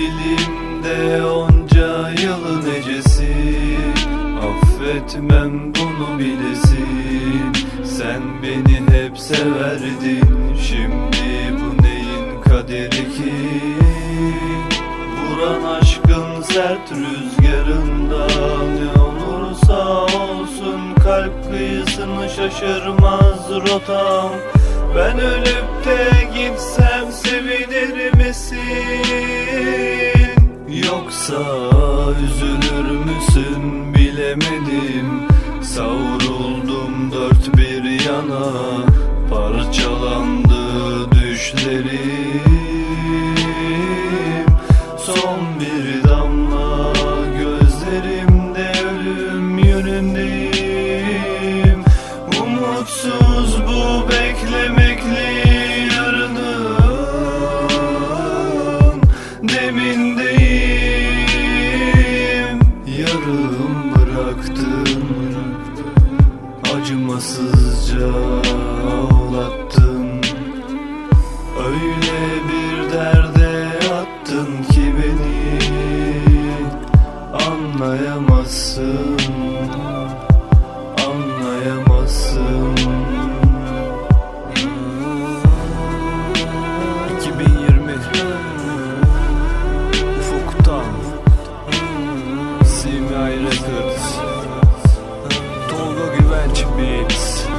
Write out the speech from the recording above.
Dilimde onca yılın ecesi. Affetmem bunu bilesin. Sen beni hep severdin. Şimdi bu neyin kaderi ki? Vuran aşkın sert rüzgarında Ne olursa olsun kalp kıyısını şaşırmaz rotam. Ben ölüp de gitsem sevinir misin? Yoksa üzülür müsün bilemedim. Savruldum dört bir yana Parçalandı düşlerim Yarım bıraktın Acımasızca ağlattın Öyle bir derde attın ki beni Anlayamazsın Anlayamazsın. 2020 Ufuktan CMI Records deles.